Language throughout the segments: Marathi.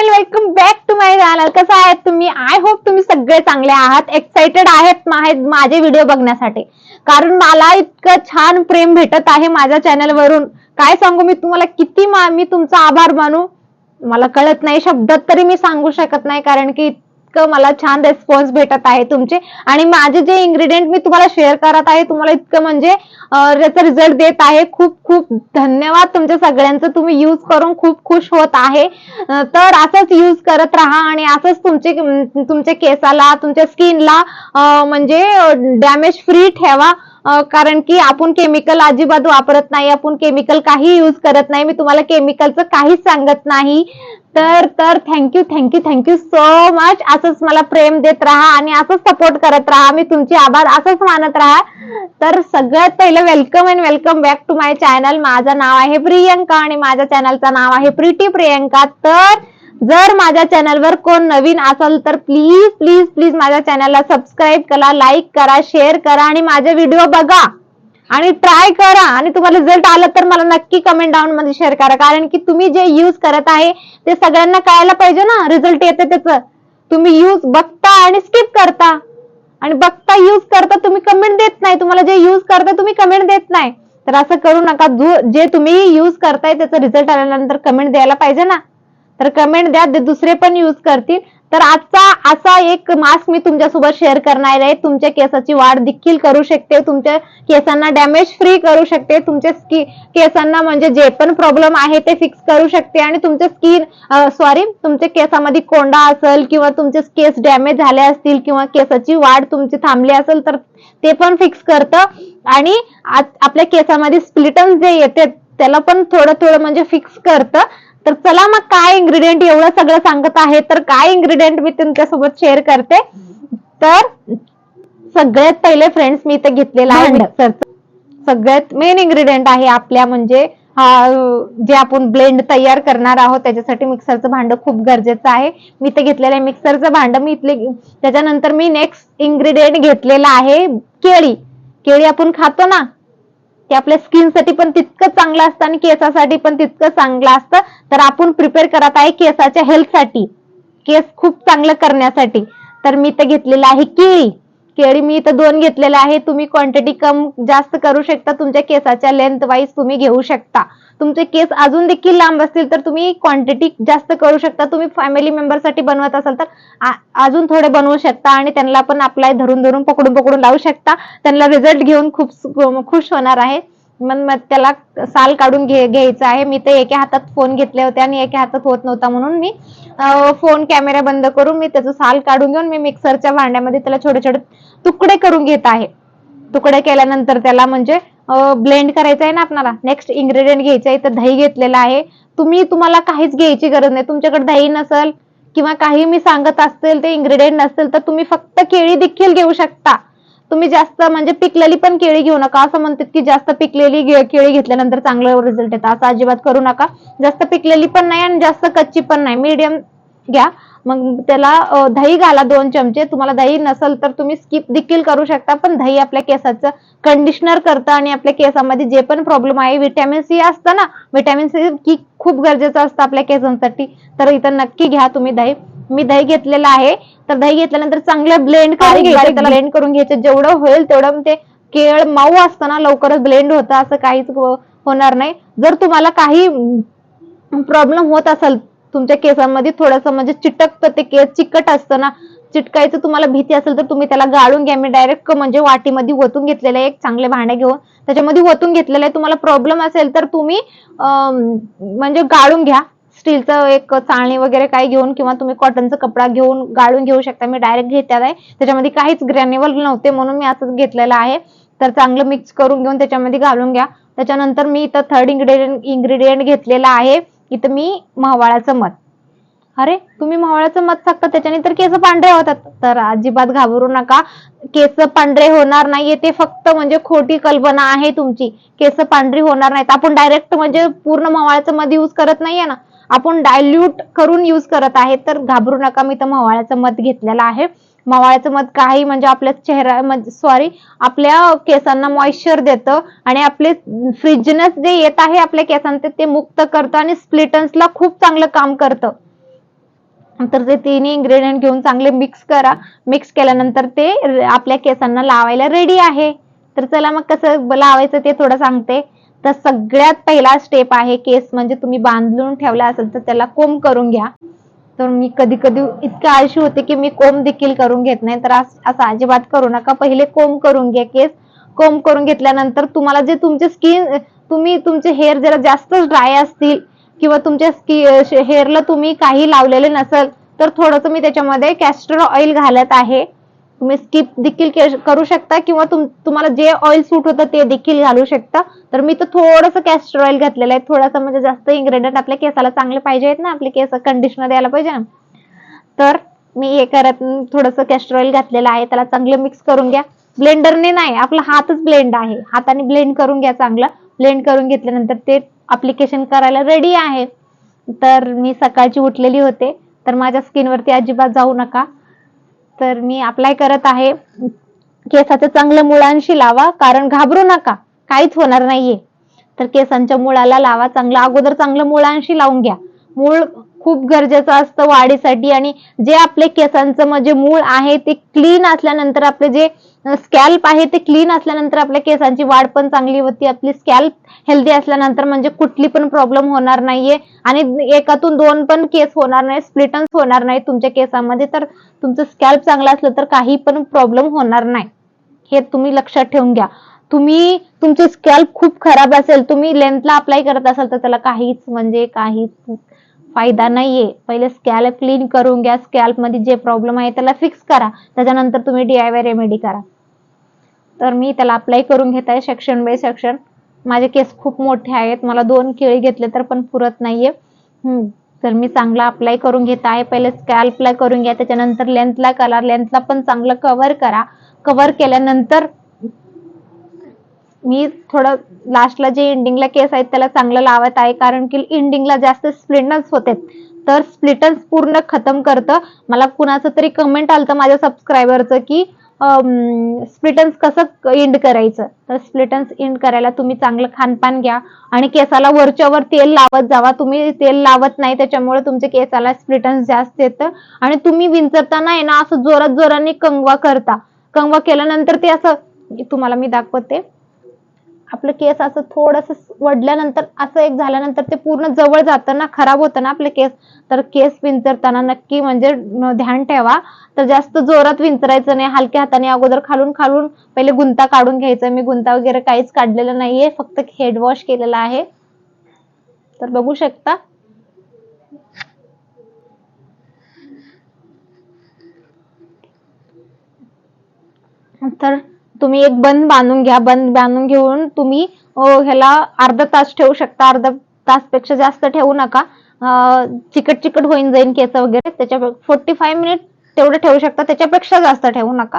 And welcome back to my channel कसं आहेत तुम्ही? आय होप तुम्ही सगळे चांगले आहात. एक्साइटेड आहेत माझे व्हिडिओ बघण्यासाठी. कारण मला इतकं छान प्रेम भेटत आहे माझ्या चॅनलवरून काय सांगू मी तुम्हाला? किती मी तुमचा आभार मानू. मला कळत नाही शब्दात तरी मी सांगू शकत नाही कारण की इतकं मला छान रेस्पॉन्स भेटत आहे तुमचे. आणि माझे जे इन्ग्रेडियंट मी तुम्हाला शेअर करत आहे तुम्हाला इतकं म्हणजे त्याचा रिझल्ट देत आहे. खूप खूप धन्यवाद तुमच्या सगळ्यांचं. तुम्ही यूज करून खूप खुश होत आहे. तर असंच यूज करत राहा आणि असंच तुमचे तुमच्या केसाला तुमच्या स्किनला म्हणजे डॅमेज फ्री ठेवा. कारण की आपण केमिकल अजिबात वापरत नाही आपण केमिकल काही यूज करत नाही. मी तुम्हाला केमिकलचं काहीच सांगत नाही. तर तर thank you thank you thank you so much असंच मला प्रेम देत राहा आणि असंच सपोर्ट करत राहा. मी तुमचे आभार असंच मानत राहा. तर सगळ्यात पहिलं welcome and welcome back to my channel माझं नाव आहे प्रियंका आणि माझ्या चॅनलचं नाव आहे प्रिटी प्रियंका. तर जर माझ्या चॅनलवर कोण नवीन असाल तर प्लीज प्लीज प्लीज माझ्या चॅनलला सबस्क्राईब करा लाईक करा शेअर करा आणि माझे व्हिडिओ बघा. आणि ट्राय करा. आणि तुम्हाला रिझल्ट आला तर मला नक्की कमेंट डाऊन मध्ये शेअर करा. कारण की तुम्ही जे युज करत आहे ते सगळ्यांना कळायला पाहिजे ना. रिझल्ट येते त्याचं. तुम्ही युज बघता आणि स्किप करता. आणि बघता युज करता तुम्ही कमेंट देत नाही. तुम्हाला जे युज करता तुम्ही कमेंट देत नाही. तर असं करू नका. जे तुम्ही युज करताय त्याचा रिझल्ट आल्यानंतर कमेंट द्यायला पाहिजे ना. तर कमेंट द्या. दुसरे पण युज करतील. तर आजचा असा एक मास्क मी तुमच्यासोबत शेअर करणार आहे. तुमच्या केसाची वाढ देखील करू शकते. तुमच्या केसांना डॅमेज फ्री करू शकते. तुमच्या स्किन केसांना म्हणजे जे पण प्रॉब्लेम आहे ते फिक्स करू शकते. आणि तुमच्या स्किन सॉरी तुमच्या केसामध्ये कोंडा असेल किंवा तुमचे केस डॅमेज झाले असतील किंवा केसाची वाढ तुमची थांबली असेल तर ते पण फिक्स करतं. आणि आपल्या केसामध्ये स्प्लिटन्स जे येते त्याला पण थोडं थोडं म्हणजे फिक्स करतं. तर चला मग काय इन्ग्रेडियंट एवढं सगळं सांगत आहे तर काय इन्ग्रेडियंट मी तुमच्यासोबत शेअर करते? तर सगळ्यात पहिले फ्रेंड्स मी इथे घेतलेला आहे. मिक्सरचं सगळ्यात मेन इन्ग्रेडियंट आहे आपल्या म्हणजे हा, जे आपण ब्लेंड तयार करणार आहोत त्याच्यासाठी मिक्सरचं भांड खूप गरजेचं आहे. मी इथे घेतलेलं आहे मिक्सरचं भांड. मी इथले त्याच्यानंतर मी नेक्स्ट इन्ग्रेडियंट घेतलेला आहे केळी. केळी आपण खातो ना ते आपल्या स्किनसाठी पण तितकं चांगलं असतं आणि केसासाठी पण तितकं चांगलं असतं. तर आपण प्रिपेअर करत आहे केसाच्या हेल्थसाठी केस खूप चांगलं करण्यासाठी. तर मी ते घेतलेलं आहे केळी. केळी मी इथं दोन घेतलेले आहे. तुम्ही क्वांटिटी कम जास्त करू शकता. तुमच्या केसाच्या लेंथ वाईज तुम्ही घेऊ शकता. तुमचे केस अजून देखील लांब असतील तर तुम्ही क्वांटिटी जास्त करू शकता. तुम्ही फॅमिली मेंबरसाठी बनवत असाल तर अजून थोडे बनवू शकता आणि त्यांना पण अप्लाय धरून धरून पकडून पकडून लावू शकता. त्यांना रिझल्ट घेऊन खूप खुश होणार आहे. मग मग त्याला साल काढून घे घ्यायचं आहे. मी तर एका हातात फोन घेतले होते आणि एका हातात होत नव्हता म्हणून मी फोन कॅमेरा बंद करून मी त्याचं साल काढून घेऊन मी मिक्सरच्या भांड्यामध्ये त्याला छोटे छोटे तुकडे करून घेत आहे. तुकडे केल्यानंतर त्याला म्हणजे ब्लेंड करायचं आहे ना आपल्याला नेक्स्ट इन्ग्रेडियंट घ्यायचं आहे. तर दही घेतलेलं आहे. तुम्ही तुम्हाला काहीच घ्यायची गरज नाही. तुमच्याकडे दही नसेल किंवा काही मी सांगत असतील ते इन्ग्रेडियंट नसतील तर तुम्ही फक्त केळी देखील घेऊ शकता. तुम्ही जास्त म्हणजे पिकलेली पण केळी घेऊ नका. असं म्हणतात की जास्त पिकलेली केळी घेतल्यानंतर चांगलं रिझल्ट येतात असं अजिबात करू नका. जास्त पिकलेली पण नाही आणि जास्त कच्ची पण नाही. मीडियम घ्या. मग त्याला दही घाला दोन चमचे. तुम्हाला दही नसेल तर तुम्ही स्किप देखील करू शकता. पण दही आपल्या केसाचं कंडिशनर करतं आणि आपल्या केसामध्ये जे पण प्रॉब्लेम आहे व्हिटॅमिन सी असतं ना व्हिटॅमिन सी की खूप गरजेचं असतं आपल्या केसांसाठी. तर इथं नक्की घ्या तुम्ही दही. मी दही घेतलेलं आहे तर दही घेतल्यानंतर चांगलं ब्लेंड करून घ्यायचं ब्लेंड करून घ्यायचं. जेवढं होईल तेवढं ते केळ मऊ असतं ना लवकरच ब्लेंड होतं असं काहीच हो- होणार नाही. जर तुम्हाला काही प्रॉब्लेम होत असेल तुमच्या केसांमध्ये थोडंसं म्हणजे चिटकतं ते केस चिकट असतं ना चिटकायचं तुम्हाला भीती असेल तर तुम्ही त्याला गाळून घ्या. मी डायरेक्ट म्हणजे वाटीमध्ये ओतून घेतलेलं आहे एक चांगले भांडे घेऊन. त्याच्यामध्ये ओतून घेतलेलं आहे तुम्हाला प्रॉब्लेम असेल तर तुम्ही म्हणजे गाळून घ्या. स्टीलचं एक चाळणी वगैरे काही घेऊन किंवा तुम्ही कॉटनचा कपडा घेऊन गाळून घेऊ शकता. मी डायरेक्ट घेतला आहे त्याच्यामध्ये काहीच ग्रॅन्युअल नव्हते म्हणून मी असंच घेतलेलं आहे. तर चांगलं मिक्स करून घेऊन त्याच्यामध्ये घालून घ्या. त्याच्यानंतर मी इथं थर्ड इन्ग्रेडियंट इन्ग्रेडियंट घेतलेला आहे. इथं मी महवाळाचं मध. अरे तुम्ही महवाळाचं मध टाकता त्याच्याने तर केस पांढरे होतात. तर अजिबात घाबरू नका. केस पांढरे होणार नाहीये ते फक्त म्हणजे खोटी कल्पना आहे तुमची. केस पांढरी होणार नाहीत. आपण डायरेक्ट म्हणजे पूर्ण मवाळाचं मध यूज करत नाहीये ना. आपण डायल्यूट करून यूज करत आहे तर घाबरू नका. मी तर मवाळ्याचं मध घेतलेलं आहे. मवाळ्याचं मध काही म्हणजे आपल्या चेहरा म्हणजे सॉरी आपल्या केसांना मॉइश्चर देतं आणि आपले फ्रिजनेस जे येत आहे आपल्या केसांचे ते मुक्त करतं आणि स्प्लिटन्सला खूप चांगलं काम करतं. तर ते तिन्ही इन्ग्रेडियंट घेऊन चांगले मिक्स करा. मिक्स केल्यानंतर ते आपल्या केसांना लावायला रेडी आहे. तर चला मग कसं लावायचं ते थोडं सांगते. तर सगळ्यात पहिला स्टेप आहे केस म्हणजे तुम्ही बांधून ठेवला असेल तर त्याला कोंब करून घ्या. तर मी कधी कधी इतकं आळशी होते की मी कोंब देखील करून घेत नाही. तर असं अजिबात करू नका. पहिले कोंब करून घ्या केस कोंब करून घेतल्यानंतर तुम्हाला जे तुमचे स्किन तुम्ही तुमचे हेअर जरा जास्तच ड्राय असतील किंवा तुमच्या स्की हेअरला तुम्ही काही लावलेले नसेल तर थोडंसं मी त्याच्यामध्ये कॅस्टर ऑइल घालत आहे. तुम्ही स्किप देखील करू शकता किंवा तुम तुम्हाला जे ऑइल सूट होतं ते देखील घालू शकता. तर मी तर थोडंसं कॅस्टर ऑइल घातलेलं आहे. थोडासा म्हणजे जास्त इन्ग्रेडियंट आपल्या केसाला चांगले पाहिजे आहेत ना. आपले केस कंडिशनर द्यायला पाहिजे ना. तर मी हे करत थोडंसं कॅस्टर ऑइल घातलेलं आहे. त्याला चांगलं मिक्स करून घ्या. ब्लेंडरने नाही आपला हातच ब्लेंड आहे. हाताने ब्लेंड करून घ्या चांगलं. ब्लेंड करून घेतल्यानंतर ते अप्लिकेशन करायला रेडी आहे. तर मी सकाळची उठलेली होते. तर माझ्या स्किनवरती अजिबात जाऊ नका. तर मी अप्लाय करत आहे. केसाचं चांगलं मुळांशी लावा कारण घाबरू नका. काहीच होणार नाहीये. तर केसांच्या मुळाला लावा चांगलं अगोदर चांगलं मुळांशी लावून घ्या. मूळ खूप गरजेचं असतं वाढीसाठी आणि जे आपले केसांचं म्हणजे मूळ आहे ते क्लीन असल्यानंतर आपले जे स्कॅल्प आहे ते क्लीन असल्यानंतर आपल्या केसांची वाढ पण चांगली होती. आपली स्कॅल्प हेल्दी असल्यानंतर म्हणजे कुठली पण प्रॉब्लेम होणार नाहीये. आणि एकातून दोन पण केस होणार नाही स्प्लिटन्स होणार नाही तुमच्या केसामध्ये. तर तुमचं स्कॅल्प चांगलं असलं तर काही पण प्रॉब्लेम होणार नाही. हे तुम्ही लक्षात ठेवून घ्या. तुम्ही तुमचे स्कॅल्प खूप खराब असेल तुम्ही लेंथला अप्लाय करत असाल तर त्याला काहीच म्हणजे काहीच फायदा नाहीये. पहिले स्कॅल्प क्लीन करून घ्या. स्कॅल्पमध्ये जे प्रॉब्लेम आहे त्याला फिक्स करा. त्याच्यानंतर तुम्ही डीआयवाय रेमेडी करा. तर मी त्याला अप्लाय करून घेत आहे सेक्शन बाय सेक्शन माझे केस खूप मोठे आहेत. मला दोन केळी घेतले तर पण पुरत नाहीये. तर मी चांगला अप्लाय करून घेत आहे. पहिले स्कॅल्पला करून घ्या. त्याच्यानंतर लेंथला करा. लेंथला पण चांगलं कव्हर करा. कव्हर केल्यानंतर मी थोडं लास्टला जे एंडिंगला केस आहेत त्याला चांगलं लावत आहे. कारण की एंडिंगला जास्त स्प्लिटन्स होते. तर स्प्लिटन्स पूर्ण खतम करतं. मला कुणाचं तरी कमेंट आलं माझ्या सबस्क्रायबरचं की स्प्लिटन्स कसं एंड करायचं? तर स्प्लिटन्स एंड करायला तुम्ही चांगलं खानपान घ्या. आणि केसाला वरच्यावर तेल लावत जावा. तुम्ही तेल लावत नाही त्याच्यामुळे तुमच्या केसाला स्प्लिटन्स जास्त येतं. आणि तुम्ही विंचरताना आहे ना असं जोरात जोराने कंगवा करता. कंगवा केल्यानंतर ते असं तुम्हाला मी दाखवते. आपलं केस असं थोडस वडल्यानंतर असं एक झाल्यानंतर ते पूर्ण जवळ जातं ना खराब होतं ना आपले केस. तर केस विंचरताना नक्की म्हणजे ध्यान ठेवा. तर जास्त जोरात विंचरायचं नाही. हलक्या हाताने अगोदर खालून खालून पहिले गुंता काढून घ्यायचं. मी गुंता वगैरे काहीच काढलेलं नाहीये. फक्त हेड वॉश केलेला आहे. तर बघू शकता. तर तुम्ही एक बंद बांधून घ्या बंद बांधून घेऊन तुम्ही ह्याला अर्धा तास ठेवू शकता अर्धा तासपेक्षा जास्त ठेवू नका. चिकट चिकट होईन जाईन केस वगैरे त्याच्या फोर्टी फाय मिनिट तेवढं ठेवू शकता त्याच्यापेक्षा जास्त ठेवू नका.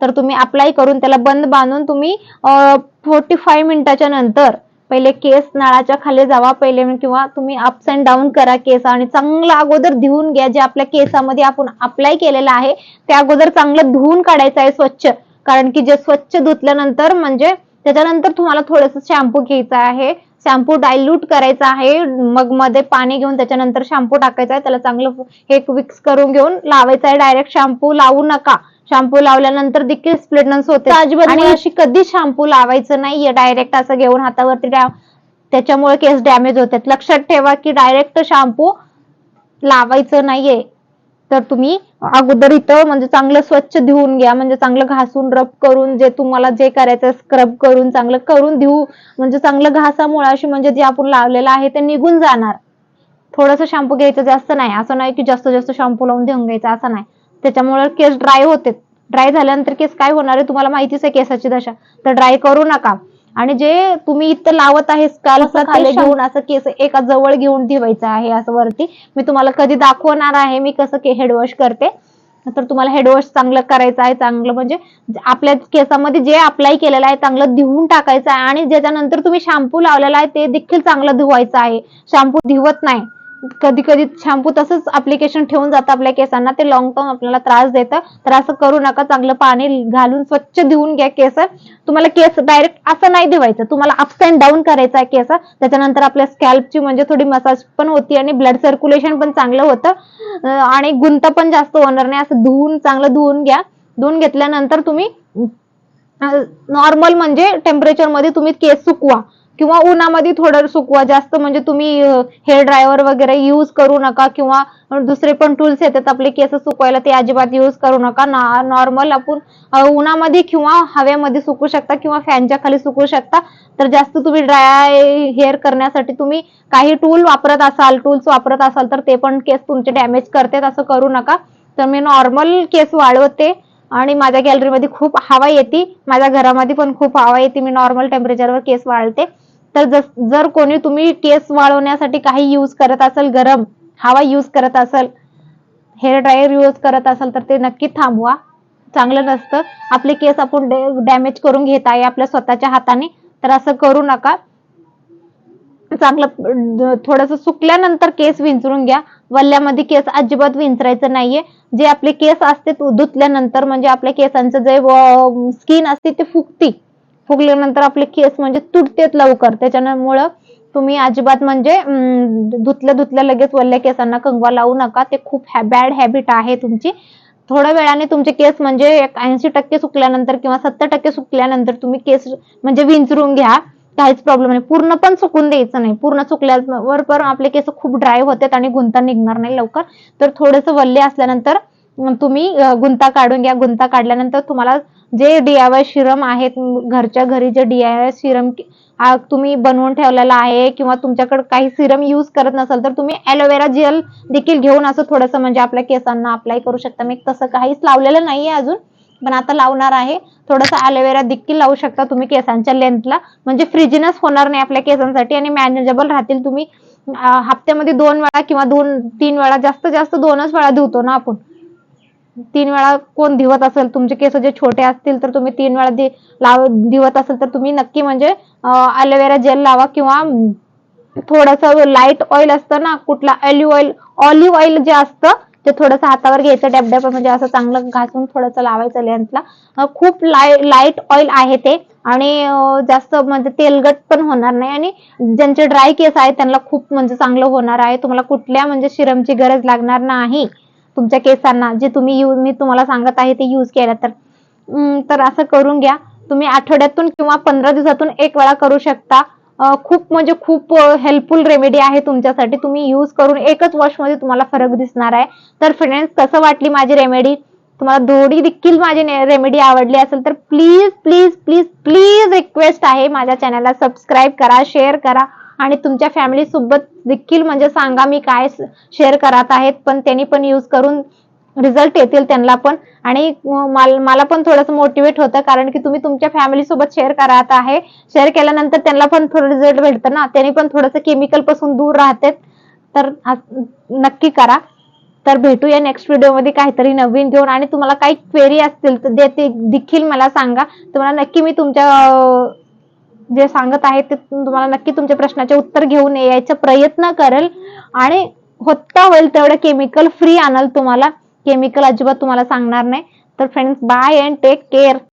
तर तुम्ही अप्लाय करून त्याला बंद बांधून तुम्ही फोर्टी फाय मिनिटाच्या नंतर पहिले केस नळाच्या खाली जावा पहिले किंवा तुम्ही अप्स अँड डाऊन करा केस आणि चांगला अगोदर धुवून घ्या जे आपल्या केसामध्ये आपण अप्लाय केलेलं आहे ते अगोदर चांगलं धुवून काढायचं आहे स्वच्छ. कारण की जे स्वच्छ धुतल्यानंतर म्हणजे त्याच्यानंतर तुम्हाला थोडंसं शॅम्पू घ्यायचा आहे. शॅम्पू डायल्यूट करायचा आहे. मग मध्ये पाणी घेऊन त्याच्यानंतर शॅम्पू टाकायचा आहे. त्याला चांगलं हे मिक्स करून घेऊन लावायचं आहे. डायरेक्ट शॅम्पू लावू नका. शॅम्पू लावल्यानंतर देखील स्प्लिटनस होते. आणि अशी कधी शॅम्पू लावायचं नाहीये. डायरेक्ट असं घेऊन हातावरती त्याच्यामुळे केस डॅमेज होतात. लक्षात ठेवा की डायरेक्ट शॅम्पू लावायचं नाहीये. तर तुम्ही अगोदर इथं म्हणजे चांगलं स्वच्छ धुवून घ्या म्हणजे चांगलं घासून रब करून जे तुम्हाला जे करायचं स्क्रब करून चांगलं करून धुवू म्हणजे चांगलं घासा मुळाशी म्हणजे जे आपण लावलेलं आहे ते निघून जाणार. थोडंसं शॅम्पू घ्यायचं जास्त नाही असं नाही की जास्त जास्त शॅम्पू लावून देऊन घ्यायचं असं नाही. त्याच्यामुळे केस ड्राय होते. ड्राय झाल्यानंतर केस काय होणार आहे? तुम्हाला माहितीच आहे केसाची दशा. तर ड्राय करू नका. आणि जे तुम्ही इथं लावत आहे स्काल्प खाली घेऊन असं केस एका जवळ घेऊन ठेवायचं आहे असं वरती. मी तुम्हाला कधी दाखवणार आहे मी कसं हेड वॉश करते. तर तुम्हाला हेड वॉश चांगलं करायचं आहे चांगलं म्हणजे आपल्या केसामध्ये जे अप्लाय केलेलं आहे चांगलं धुवून टाकायचं आहे आणि ज्याच्यानंतर तुम्ही शॅम्पू लावलेला आहे ते देखील चांगलं धुवायचं आहे. शॅम्पू धुवत नाही. कधी कधी शॅम्पू तसंच अप्लिकेशन ठेवून जातं आपल्या केसांना. ते लॉंग टर्म आपल्याला त्रास देतं. तर असं करू नका. चांगलं पाणी घालून स्वच्छ धुवून घ्या केस. तुम्हाला केस डायरेक्ट असं नाही धुवायचं. तुम्हाला अप्स अँड डाऊन करायचं आहे केस. त्याच्यानंतर आपल्या स्कॅल्पची म्हणजे थोडी मसाज पण होती आणि ब्लड सर्क्युलेशन पण चांगलं होतं. आणि गुंत पण जास्त होणार नाही. असं धुवून चांगलं धुवून घ्या. धुवून घेतल्यानंतर तुम्ही नॉर्मल म्हणजे टेम्परेचरमध्ये तुम्ही केस सुकवा. किंवा उन्हामध्ये थोडं सुकवा जास्त म्हणजे तुम्ही हेअर ड्रायवर वगैरे यूज करू नका किंवा दुसरे पण टूल्स येतात आपले केस सुकवायला ते अजिबात यूज करू नका. नॉर्मल आपण उन्हामध्ये किंवा हवेमध्ये सुकू शकता किंवा फॅनच्या खाली सुकू शकता. तर जास्त तुम्ही ड्राय हेअर करण्यासाठी तुम्ही काही टूल वापरत असाल टूल्स वापरत असाल तर ते पण केस तुमचे डॅमेज करतात असं करू नका. तर मी नॉर्मल केस वाढवते आणि माझ्या गॅलरीमध्ये खूप हवा येते. माझ्या घरामध्ये पण खूप हवा येते. मी नॉर्मल टेम्परेचरवर केस वाळते तर जर कोणी तुम्ही केस वाळवण्यासाठी काही यूज करत असेल गरम हवा यूज करत असेल हेअर ड्रायर यूज करत असाल तर ते नक्की थांबवा. चांगलं नसतं. आपले केस आपण डॅमेज करून घेत आहे आपल्या स्वतःच्या हाताने तर असं करू नका. चांगलं थोडस सुकल्यानंतर केस विंचरून घ्या. वल्ल्यामध्ये केस अजिबात विंचरायचं नाहीये. जे आपले केस असते धुतल्यानंतर म्हणजे आपल्या केसांचं जे स्किन असते ते फुगती. फुगल्यानंतर आपले केस म्हणजे तुटतेत लवकर. त्याच्यामुळं तुम्ही अजिबात म्हणजे धुतल्या धुतल्या लगेच वल्ल्या केसांना कंगवा लावू नका. ते खूप बॅड हॅबिट आहे तुमची. थोड्या वेळाने तुमचे केस म्हणजे एक ऐंशी टक्के सुकल्यानंतर किंवा सत्तर टक्के सुकल्यानंतर तुम्ही केस म्हणजे विंचरून घ्या. काहीच प्रॉब्लेम नाही. पूर्ण पण सुकून द्यायचं नाही. पूर्ण सुकल्यावर पण आपले केस खूप ड्राय होतात आणि गुंता निघणार नाही लवकर. तर थोडंसं वल्ले असल्यानंतर तुम्ही गुंता काढून घ्या. गुंता काढल्यानंतर तुम्हाला जे डीआयवाय सिरम आहेत घरच्या घरी जे डीआयवाय सिरम तुम्ही बनवून ठेवलेला आहे किंवा तुमच्याकडे काही सिरम युज करत नसाल तर तुम्ही ॲलोवेरा जेल देखील घेऊन असं थोडंसं म्हणजे आपल्या केसांना अप्लाय करू शकता. मी तसं काहीच लावलेलं नाहीये अजून पण आता लावणार आहे. थोडंसं ॲलोवेरा देखील लावू शकता तुम्ही केसांच्या लेंथला म्हणजे फ्रिजिनस होणार नाही आपल्या केसांसाठी आणि मॅनेजेबल राहतील तुम्ही हप्त्यामध्ये दोन वेळा किंवा दोन तीन वेळा जास्त जास्त दोनच वेळा धुतो ना आपण. तीन वेळा कोण दिवत असेल तुमचे केस जे छोटे असतील तर तुम्ही तीन वेळा दि- लाव दिवत असेल तर तुम्ही नक्की म्हणजे अलोवेरा जेल लावा किंवा थोडस लाइट ऑइल असतं ना कुठला ऑलिव्ह ऑइल ऑलिव्ह ऑइल जे असतं ते थोडंसं हातावर घ्यायचं डॅब म्हणजे असं चांगलं घासून थोडंसं लावायचं लेन्सला खूप लाय लाइट ऑइल आहे ते. आणि जास्त म्हणजे तेलगट पण होणार नाही. आणि ज्यांचे ड्राय केस आहेत त्यांना खूप म्हणजे चांगलं होणार आहे. तुम्हाला कुठल्या म्हणजे सिरमची गरज लागणार नाही. तुमच्या केसांना जे तुम्ही यूज मी तुम्हाला सांगत आहे ते यूज केलं तर. तर असं करून घ्या. तुम्ही आठवड्यातून किंवा पंधरा दिवसातून एक वेळा करू शकता. खूप म्हणजे खूप हेल्पफुल रेमेडी आहे तुमच्यासाठी. तुम्ही यूज करून एकच वर्षमध्ये तुम्हाला फरक दिसणार आहे. तर फ्रेंड्स कसं वाटली माझी रेमेडी तुम्हाला थोडी देखील माझी रेमेडी आवडली असेल तर please please please please request आहे. माझ्या चॅनलला सबस्क्राईब करा शेअर करा. आणि तुमच्या फॅमिली सोबत देखील म्हणजे सांगा मी काय शेअर करत आहेत पण त्यांनी पण यूज करून रिझल्ट येतील त्यांना पण. आणि मला पण थोडंसं मोटिवेट होतं कारण की तुम्ही तुमच्या फॅमिली सोबत शेअर करत आहे. शेअर केल्यानंतर त्यांना पण थोडं रिझल्ट भेटतं ना. त्यांनी पण थोडंसं केमिकलपासून दूर राहतात. तर नक्की करा. तर भेटूया नेक्स्ट व्हिडिओमध्ये काहीतरी नवीन घेऊन. आणि तुम्हाला काही क्वेरी असतील तर देखील मला सांगा. तुम्हाला नक्की मी तुमच्या जे सांगत आहे ते तुम्हाला नक्की तुमच्या प्रश्नाचे उत्तर घेऊन यायचा प्रयत्न करेल. आणि होता होईल तेवढं केमिकल फ्री आणाल तुम्हाला. केमिकल अजिबात तुम्हाला सांगणार नाही. तर friends bye and take care